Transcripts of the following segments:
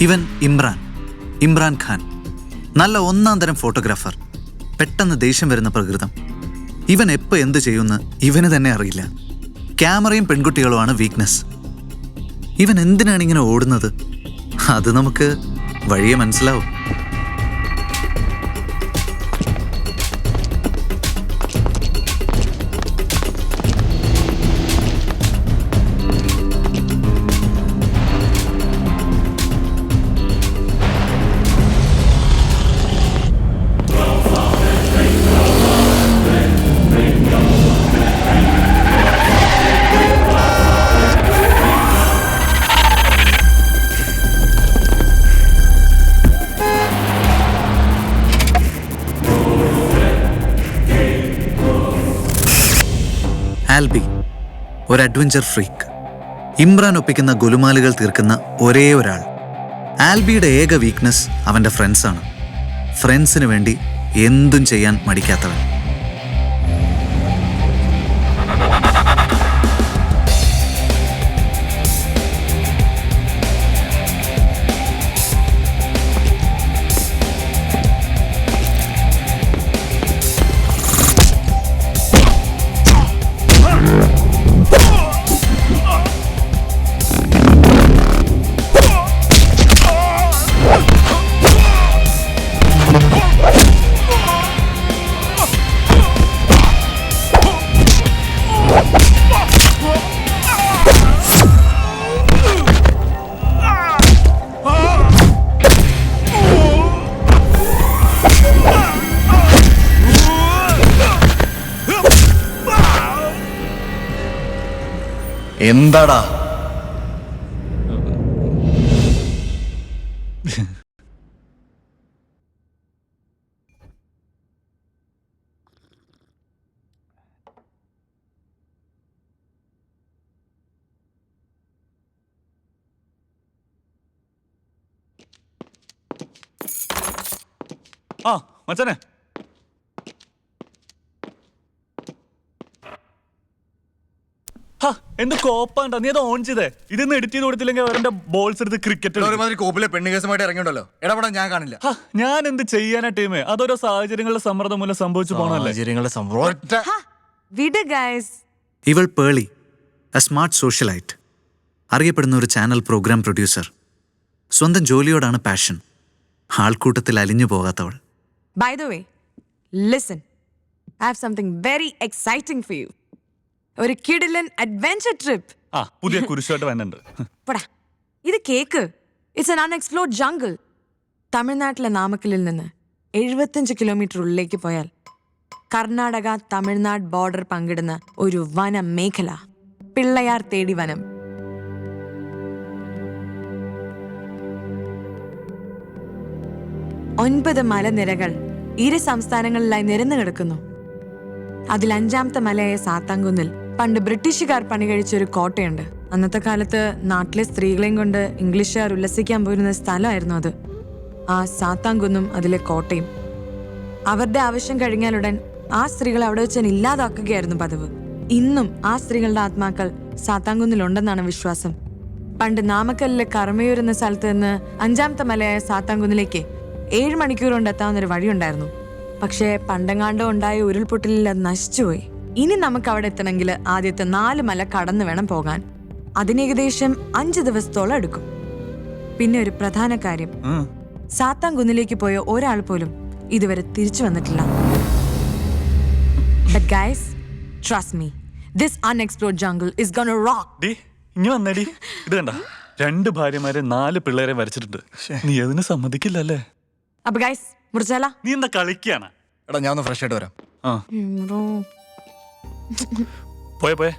ഇവൻ ഇമ്രാൻ ഇമ്രാൻ ഖാൻ. നല്ല ഒന്നാം തരം ഫോട്ടോഗ്രാഫർ. പെട്ടെന്ന് ദേഷ്യം വരുന്ന പ്രകൃതം. ഇവൻ എപ്പോൾ എന്ത് ചെയ്യുമെന്ന് ഇവന് തന്നെ അറിയില്ല. ക്യാമറയും പെൺകുട്ടികളുമാണ് വീക്ക്നെസ് ഇവൻ എന്തിനാണ് ഇങ്ങനെ ഓടുന്നത്? അത് നമുക്ക് വഴിയെ മനസ്സിലാവും. ഒരു അഡ്വഞ്ചർ ഫ്രീക്ക്. ഇമ്രാൻ ഒപ്പിക്കുന്ന ഗുലുമാലുകൾ തീർക്കുന്ന ഒരേ ഒരാൾ. ആൽബിയുടെ ഏക വീക്ക്നെസ് അവന്റെ ഫ്രണ്ട്സാണ് ഫ്രണ്ട്സിന് വേണ്ടി എന്തും ചെയ്യാൻ മടിക്കാത്തവൻ. എന്താടാ? ആ മച്ചാനെ. എന്ത് കോപ്പാണ്ടാ? നീ അത് ഓൺ ചെയ്തേ. ഇതൊന്നും എഡിറ്റ് ചെയ്ത് കൊടുത്തില്ലെങ്കിൽ അവരുടെ ബോൾസ് എടുത്ത് ക്രിക്കറ്റ് ഒരുമാതിരി കോപ്പിലെ പെണ്ണ് കേസുമായിട്ട് ഇറങ്ങിയുണ്ടല്ലോ ഇടപെടാൻ ഞാൻ കാണില്ല. ഞാൻ എന്ത് ചെയ്യാനാ ടീമേ അതോരോ സാഹചര്യങ്ങളുടെ സമ്മർദ്ദം മൂലം സംഭവിച്ചു പോണല്ലേ സാഹചര്യങ്ങളുടെ ഗൈസ് ഇവൾ പേളി എ സ്മാർട്ട് സോഷ്യലൈറ്റ് അറിയപ്പെടുന്ന ഒരു ചാനൽ പ്രോഗ്രാം പ്രൊഡ്യൂസർ സ്വന്തം ജോലിയോടാണ് പാഷൻ ആൾക്കൂട്ടത്തിൽ അലിഞ്ഞു പോകാത്തവൾ. By the way listen I have something very exciting for you ഒരു കിഡിലൻ അഡ്വഞ്ചർ ട്രിപ്പ് ആ പുതിയ കുരിശുമായിട്ട് വന്നിട്ടുണ്ട്. പടാ ഇത് cake. It's an unexplored jungle തമിഴ്നാട്ടിലെ നാമക്കലിൽ നിന്ന് എഴുപത്തഞ്ച് കിലോമീറ്റർ ഉള്ളിലേക്ക് പോയാൽ കർണാടക തമിഴ്നാട് ബോർഡർ പങ്കിടുന്ന ഒരു വന മേഖല പിള്ളയാർ തേടി വനം. ഒൻപത് മലനിരകൾ ഇരു സംസ്ഥാനങ്ങളിലായി നിരന്നു കിടക്കുന്നു. അതിൽ അഞ്ചാമത്തെ മലയായ സാത്താങ്കുന്നിൽ പണ്ട് ബ്രിട്ടീഷുകാർ പണി കഴിച്ച ഒരു കോട്ടയുണ്ട്. അന്നത്തെ കാലത്ത് നാട്ടിലെ സ്ത്രീകളെയും കൊണ്ട് ഇംഗ്ലീഷുകാർ ഉല്ലസിക്കാൻ പോയിരുന്ന സ്ഥലമായിരുന്നു അത്. ആ സാത്താങ്കുന്നും അതിലെ കോട്ടയും. അവരുടെ ആവശ്യം കഴിഞ്ഞാലുടൻ ആ സ്ത്രീകൾ അവിടെ വെച്ച് ഇല്ലാതാക്കുകയായിരുന്നു പതിവ്. ഇന്നും ആ സ്ത്രീകളുടെ ആത്മാക്കൾ സാത്താങ്കുന്നിലുണ്ടെന്നാണ് വിശ്വാസം. പണ്ട് നാമക്കല്ലിലെ കർമ്മയൂർ എന്ന സ്ഥലത്ത് നിന്ന് അഞ്ചാമത്തെ മലയായ സാത്താങ്കുന്നിലേക്ക് ഏഴ് മണിക്കൂർ കൊണ്ട് എത്താവുന്ന ഒരു വഴിയുണ്ടായിരുന്നു. പക്ഷേ പണ്ടെങ്ങാണ്ടോ ഉണ്ടായ ഉരുൾപൊട്ടലിൽ അത് നശിച്ചുപോയി. ഇനി നമുക്ക് അവിടെ എത്തണമെങ്കിൽ ആദ്യത്തെ നാല് മല കടന്നു വേണം പോകാൻ. അതിന് ഏകദേശം അഞ്ച് ദിവസത്തോളം എടുക്കും. പിന്നെ ഒരു പ്രധാന കാര്യം. സാത്താം സാത്താൻ കുന്നിലേക്ക് പോയ ഒരാൾ പോലും ഇതുവരെ തിരിച്ചു വന്നിട്ടില്ല. But guys, trust me, this unexplored jungle is gonna rock. ഡി ഇനി വന്നേടി. ഇത് കണ്ട. രണ്ട് ഭാര്യമാരെ നാല് പിള്ളേരെ വരച്ചിട്ടുണ്ട്. നീ അതിന് സമ്മതിക്കില്ലല്ലേ? അപ്പൊ ഗൈസ് മുറിച്ചാല? നീ എന്താ കളിക്കാണ്? എടാ ഞാൻ ഒന്ന് ഫ്രഷ് ആയിട്ട് വരാം. ആ. പോയെ പോയെ.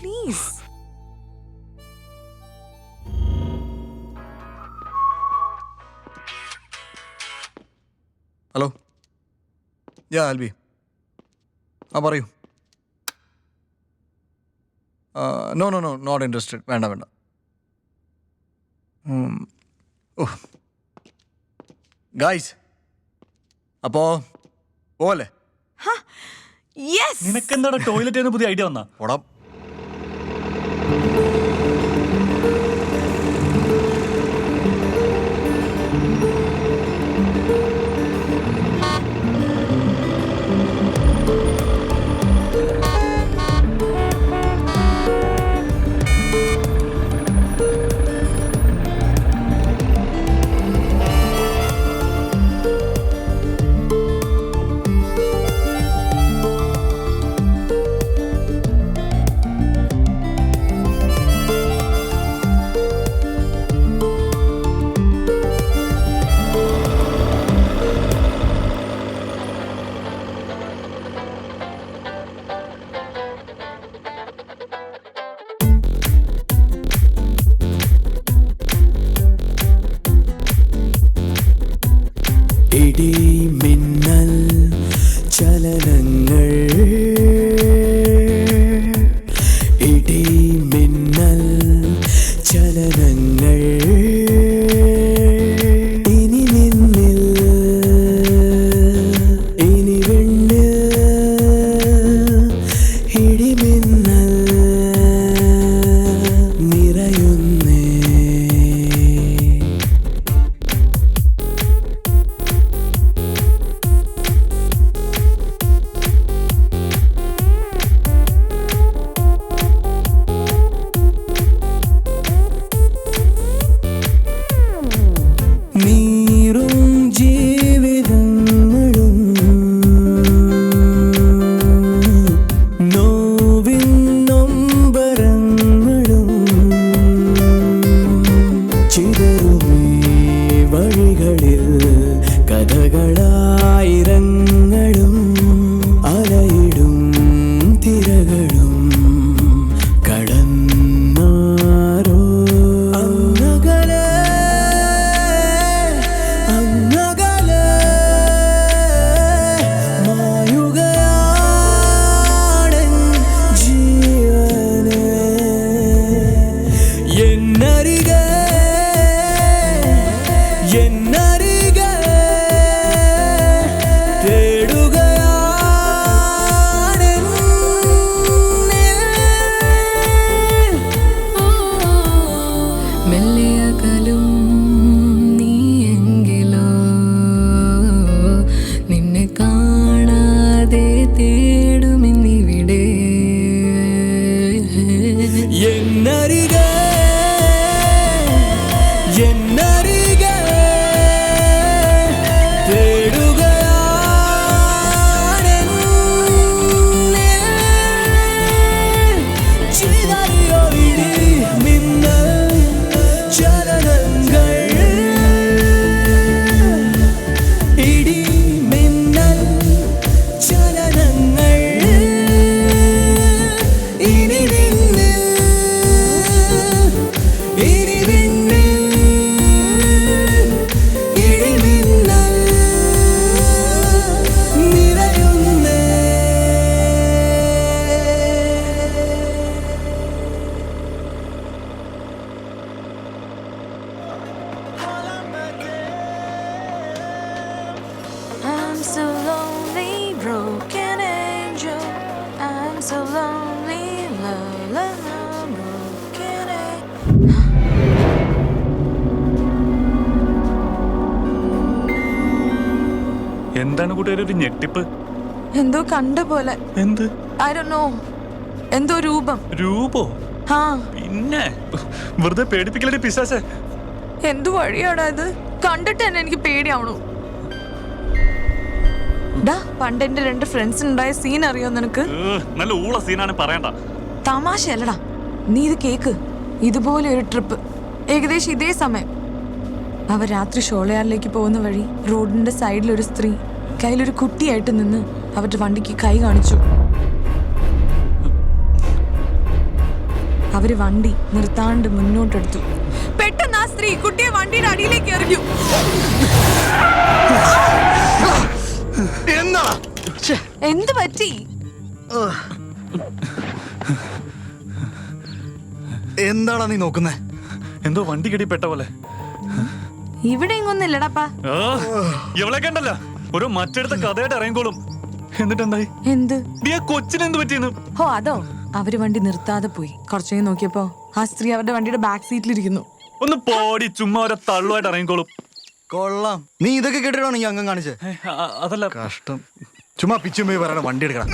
Please hello. ഞാൻ ആൽബി. ആ പറയൂ. No no no not interested വേണ്ട വേണ്ട. ഗായ്സ് അപ്പോ പോലെ യെസ്. നിനക്കെന്താണ് ടോയ്ലറ്റ് പുതിയ ഐഡിയ വന്നാ? ഓടാ so lonely, broken angel. I'm so lonely, la la la, broken angel. എന്താണ് കൂട്ടുകാർ ഒരു ഞെട്ടിപ്പ്? എന്തോ കണ്ട പോലെ. എന്ത്? ഐ ഡോ നോ എന്തോ രൂപം. രൂപോ? ആ. പിന്നെ? വെറുതെ പേടിപ്പിക്കലടി പിശാസേ എന്തു വഴിയാടാ ഇത്? കണ്ടിട്ട് തന്നെ എനിക്ക് പേടിയാവണു. ഡാ പണ്ട് എന്റെ രണ്ട് ഫ്രണ്ട്സിനുണ്ടായ സീൻ അറിയോ നിനക്ക്? നല്ല ഊള സീനാണ് പറയണ്ട. തമാശയല്ലടാ. നീ ഇത് കേക്ക്. ഇതുപോലെ ഒരു ട്രിപ്പ് ഏകദേശം ഇതേ സമയം. അവ രാത്രി ഷോളയാറിലേക്ക് പോകുന്ന വഴി റോഡിന്റെ സൈഡിൽ ഒരു സ്ത്രീ കയ്യിലൊരു കുട്ടിയായിട്ട് നിന്ന് അവരുടെ വണ്ടിക്ക് കൈ കാണിച്ചു. അവർ വണ്ടി നിർത്താണ്ട് മുന്നോട്ടെടുത്തു. പെട്ടെന്ന് ആ സ്ത്രീ കുട്ടിയെ വണ്ടിയുടെ അടിയിലേക്ക് എറിഞ്ഞു. എന്ത് പറ്റി? എന്താടാ നീ നോക്കുന്നേ? എന്തോ വണ്ടി കെടിപ്പെട്ട പോലെ. ഇവിടെ എങ്ങൊന്നില്ലടാപ്പാ ആ, ഇവളെ കണ്ടല്ല. ഒരു മറ്റെടുത്ത കഥയായിട്ട് ഇറങ്ങിക്കോളും. എന്നിട്ട് എന്തായി എന്ത്? നീ ആ കൊച്ചിന് എന്ത് പറ്റിയെന്ന്? ഹോ അതോ? അവർ വണ്ടി നിർത്താതെ പോയി. കുറച്ചു നോക്കിയപ്പോ ആ സ്ത്രീ അവരുടെ വണ്ടിയുടെ ബാക്ക് സീറ്റിൽ ഇരിക്കുന്നു ഒന്ന് പോടി ചുമ്മാ ഒരു തള്ളുമായിട്ട് ഇറങ്ങിക്കോളും. കൊള്ളാം. നീ ഇതൊക്കെ കേട്ടിട്ടാണ് ഈ അംഗം കാണിച്ചത് അതല്ല. കഷ്ടം. ചുമ്മാ പിച്ചുമ്മ പറയണ വണ്ടി എടുക്കണം.